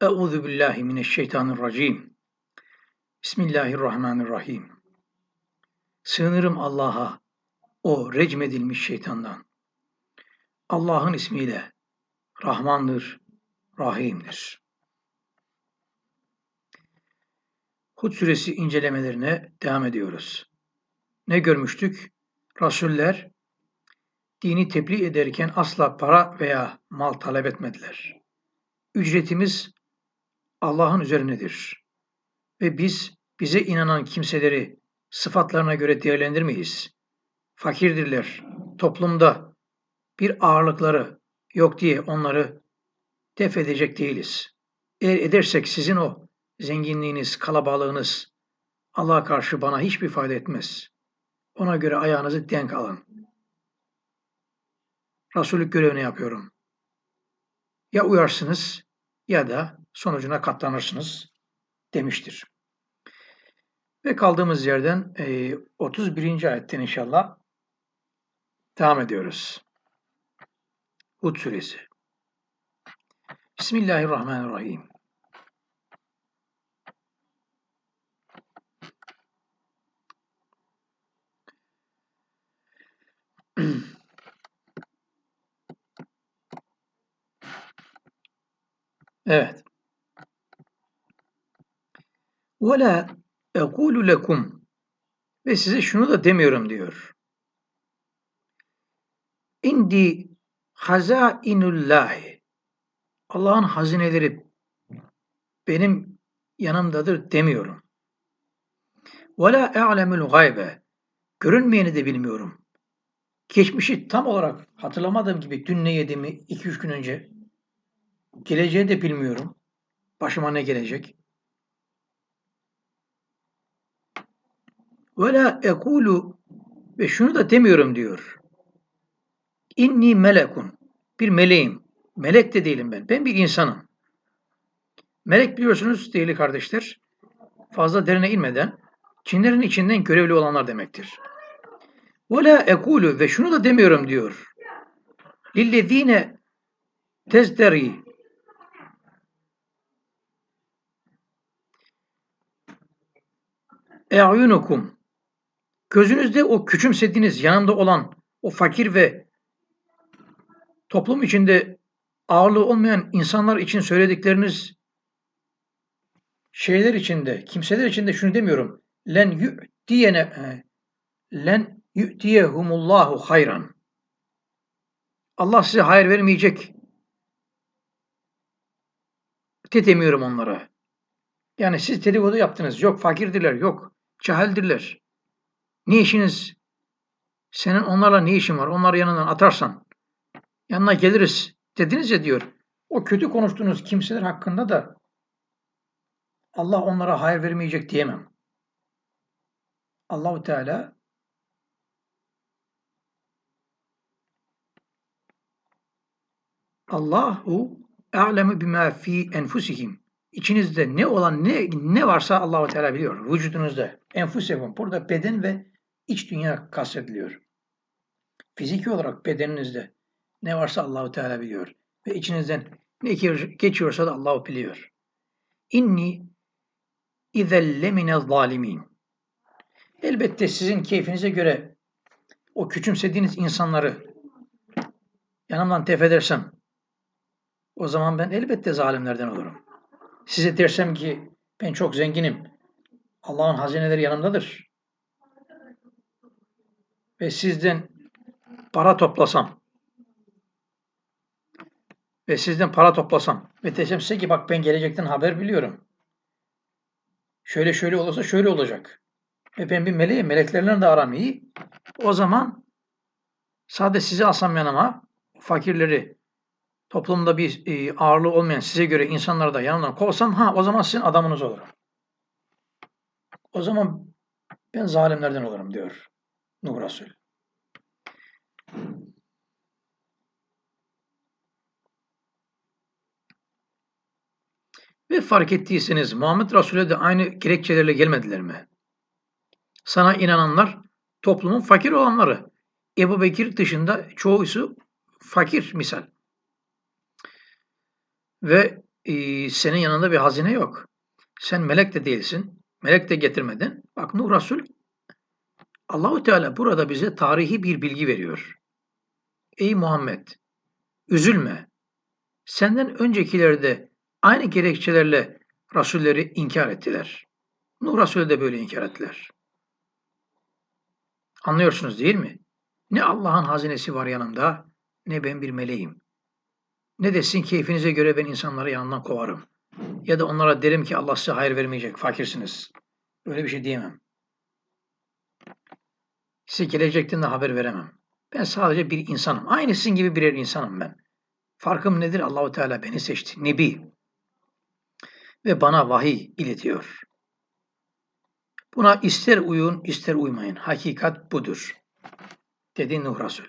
Euzu billahi mineşşeytanirracim. Bismillahirrahmanirrahim. Sığınırım Allah'a, o recmedilmiş şeytandan. Allah'ın ismiyle Rahmandır, Rahim'dir. Hud suresi incelemelerine devam ediyoruz. Ne görmüştük? Rasuller dini tebliğ ederken asla para veya mal talep etmediler. Ücretimiz Allah'ın üzerinedir. Ve biz bize inanan kimseleri sıfatlarına göre değerlendirmeyiz. Fakirdirler. Toplumda bir ağırlıkları yok diye onları def edecek değiliz. Eğer edersek sizin o zenginliğiniz, kalabalığınız Allah'a karşı bana hiçbir fayda etmez. Ona göre ayağınızı denk alın. Resullük görevini yapıyorum. Ya uyarsınız ya da sonucuna katlanırsınız demiştir. Ve kaldığımız yerden 31. ayetten inşallah devam ediyoruz. Hud suresi. Bismillahirrahmanirrahim. Evet. Ve la ekulu ve size şunu da demiyorum diyor. İndi hazainullahi Allah'ın hazineleri benim yanımdadır demiyorum. Ve la e'lemul gaybe görünmeyeni de bilmiyorum. Geçmişi tam olarak hatırlamadığım gibi dün ne yediğimi 2-3 gün önce geleceği de bilmiyorum. Başıma ne gelecek? Ve la ekulu ve şunu da demiyorum diyor. İnni melekun. Bir meleğim. Melek de değilim ben. Ben bir insanım. Melek biliyorsunuz değerli kardeşler, fazla derine inmeden cinlerin içinden görevli olanlar demektir. Ve la ekulu ve şunu da demiyorum diyor. Lillezine tezderi e'yunukum Gözünüzde o küçümsediğiniz yanımda olan o fakir ve toplum içinde ağırlığı olmayan insanlar için söyledikleriniz şeyler içinde, kimseler içinde şunu demiyorum. Len yu'tiyene len yu'tiyehumullahu hayran. Allah size hayır vermeyecek. De demiyorum onlara. Yani siz dedikodu yaptınız. Yok fakirdirler, yok cahildirler. Ne işiniz? Senin onlarla ne işin var? Onları yanından atarsan yanına geliriz dediniz ya diyor. O kötü konuştuğunuz kimseler hakkında da Allah onlara hayır vermeyecek diyemem. Allahu Teala Allahu a'lemu bima fi enfusihim. İçinizde ne olan ne ne varsa Allahu Teala biliyor. Vücudunuzda. Enfusekum. Burada beden ve iç dünya kastediliyor. Fiziki olarak bedeninizde ne varsa Allahu Teala biliyor. Ve içinizden ne geçiyorsa da Allah biliyor. İnni izellemine zalimin. Elbette sizin keyfinize göre o küçümsediğiniz insanları yanımdan tef edersem o zaman ben elbette zalimlerden olurum. Size dersem ki ben çok zenginim. Allah'ın hazineleri yanımdadır ve sizden para toplasam ve sizden para toplasam ve desem size ki bak ben gelecekten haber biliyorum. Şöyle şöyle olursa şöyle olacak. Ve ben bir meleğim, meleklerle de aram iyi. O zaman sadece sizi alsam yanıma, fakirleri, toplumda bir e, ağırlığı olmayan size göre insanları da yanımdan kovsam ha o zaman sizin adamınız olurum. O zaman ben zalimlerden olurum diyor. Nuh Resul. Ve fark ettiyseniz Muhammed Resul'e de aynı gerekçelerle gelmediler mi? Sana inananlar toplumun fakir olanları. Ebu Bekir dışında çoğusu fakir misal. Ve e, senin yanında bir hazine yok. Sen melek de değilsin. Melek de getirmedin. Bak Nuh Resul Allahu Teala burada bize tarihi bir bilgi veriyor. Ey Muhammed, üzülme. Senden öncekileri de aynı gerekçelerle Rasulleri inkar ettiler. Nuh Resulü de böyle inkar ettiler. Anlıyorsunuz değil mi? Ne Allah'ın hazinesi var yanımda, ne ben bir meleğim. Ne desin keyfinize göre ben insanları yanından kovarım. Ya da onlara derim ki Allah size hayır vermeyecek, fakirsiniz. Öyle bir şey diyemem. Size gelecekten de haber veremem. Ben sadece bir insanım. Aynı sizin gibi birer insanım ben. Farkım nedir? Allahu Teala beni seçti. Nebi. Ve bana vahiy iletiyor. Buna ister uyun, ister uymayın. Hakikat budur. Dedi Nuh Resul.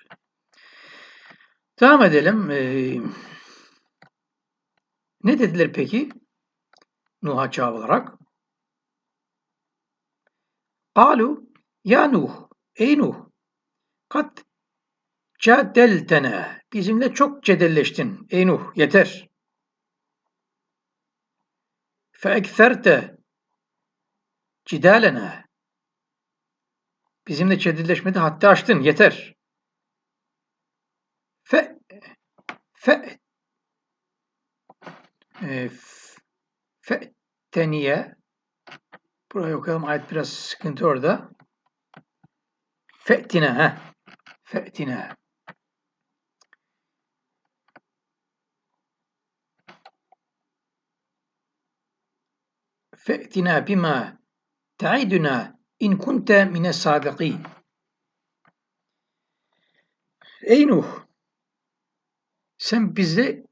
Devam edelim. Ee, ne dediler peki? Nuh'a cevap olarak. Kalu ya Nuh, ey Nuh, kat cadeltene, bizimle çok cedelleştin ey Nuh, yeter. Fe ekferte cidalena, bizimle cedelleşmedi hatta açtın, yeter. Fe, fe, e, fe teniye, burayı okuyalım, ayet biraz sıkıntı orada. Fe'tine, ha. Fe'tine. Fe'tina bima ta'iduna in kunte mine sadiqin. Ey Nuh! Sen bize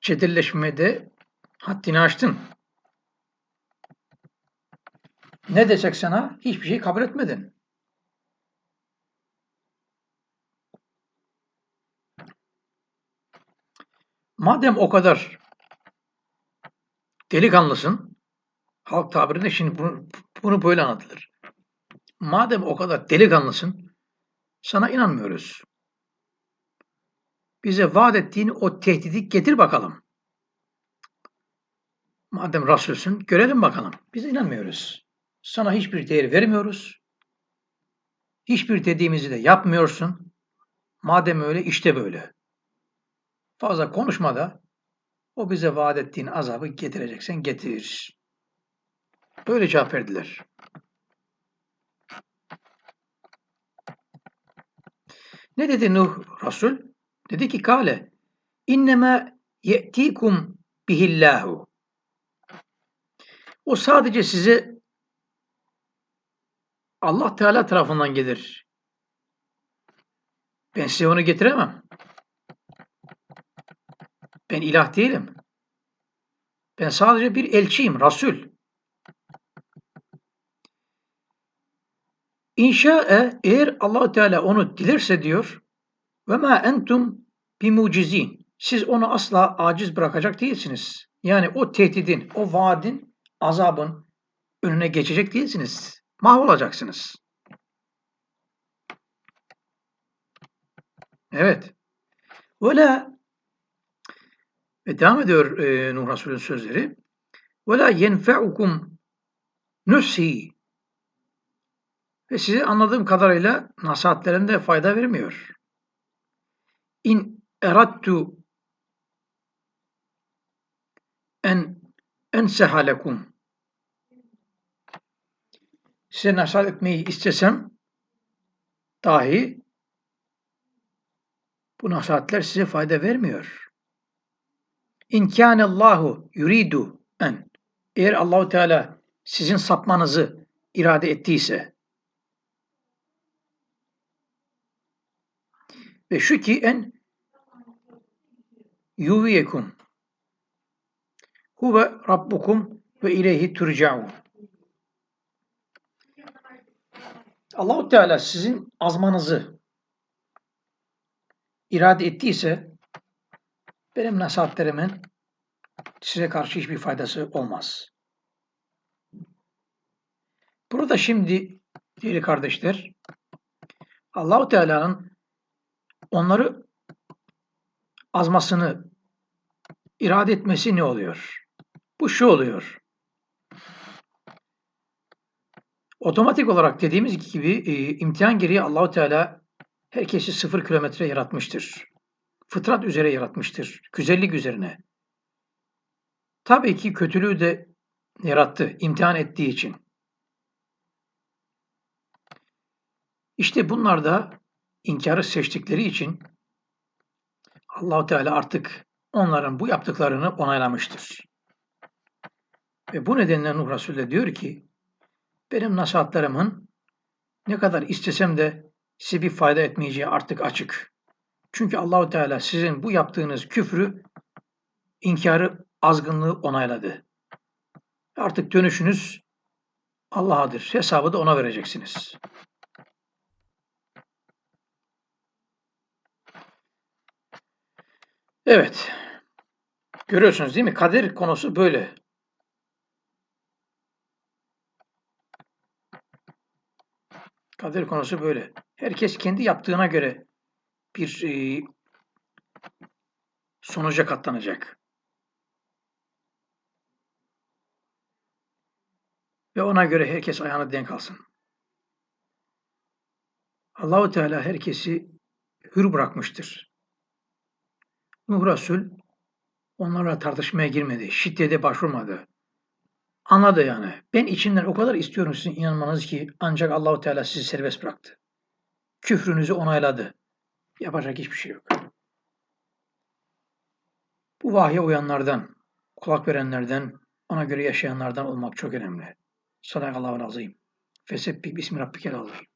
cedelleşmede haddini aştın. Ne desek sana hiçbir şey kabul etmedin. Madem o kadar delikanlısın, halk tabirinde şimdi bunu, bunu böyle anlatılır. Madem o kadar delikanlısın, sana inanmıyoruz. Bize vaat ettiğin o tehdidi getir bakalım. Madem Rasulsün, görelim bakalım. Biz inanmıyoruz. Sana hiçbir değer vermiyoruz. Hiçbir dediğimizi de yapmıyorsun. Madem öyle, işte böyle. Fazla konuşma da o bize vaat ettiğin azabı getireceksen getir. Böyle cevap verdiler. Ne dedi Nuh Resul? Dedi ki kale inneme ye'tikum bihillahu. O sadece size Allah Teala tarafından gelir. Ben size onu getiremem. Ben ilah değilim. Ben sadece bir elçiyim, Rasul. İnşa'e eğer allah Teala onu dilerse diyor ve ma entum bimucizin. Siz onu asla aciz bırakacak değilsiniz. Yani o tehdidin, o vaadin, azabın önüne geçecek değilsiniz. Mahvolacaksınız. Evet. Ve la ve devam ediyor e, Nuh Resulü'nün sözleri. وَلَا يَنْفَعُكُمْ نُسْهِ Ve size anladığım kadarıyla nasihatlerinde fayda vermiyor. İn erattu en enseha lekum size nasihat etmeyi istesem dahi bu nasihatler size fayda vermiyor. İnkânallahu yuridu en. Eğer Allahu Teala sizin sapmanızı irade ettiyse ve şu ki en yuviyekum huve rabbukum ve ileyhi turcaun. Allahu Teala sizin azmanızı irade ettiyse benim nasihatlerimin size karşı hiçbir faydası olmaz. Burada şimdi değerli kardeşler Allahu Teala'nın onları azmasını irade etmesi ne oluyor? Bu şu oluyor. Otomatik olarak dediğimiz gibi e, imtihan gereği Allahu Teala herkesi sıfır kilometre yaratmıştır. Fıtrat üzere yaratmıştır. Güzellik üzerine. Tabii ki kötülüğü de yarattı, imtihan ettiği için. İşte bunlar da inkarı seçtikleri için Allahu Teala artık onların bu yaptıklarını onaylamıştır. Ve bu nedenle Nuh Resul de diyor ki benim nasihatlarımın ne kadar istesem de size bir fayda etmeyeceği artık açık. Çünkü Allahu Teala sizin bu yaptığınız küfrü, inkarı, azgınlığı onayladı. Artık dönüşünüz Allah'adır. Hesabı da ona vereceksiniz. Evet. Görüyorsunuz değil mi? Kader konusu böyle. Kader konusu böyle. Herkes kendi yaptığına göre bir e, sonuca katlanacak. Ve ona göre herkes ayağını denk alsın. Allahu Teala herkesi hür bırakmıştır. Nuh Resul onlarla tartışmaya girmedi, şiddete başvurmadı. Anladı yani. Ben içinden o kadar istiyorum sizin inanmanız ki ancak Allahu Teala sizi serbest bıraktı. Küfrünüzü onayladı. Yapacak hiçbir şey yok. Bu vahye uyanlardan, kulak verenlerden, ona göre yaşayanlardan olmak çok önemli. Sadakallahu azim. Fesebbi bismi rabbikel azim.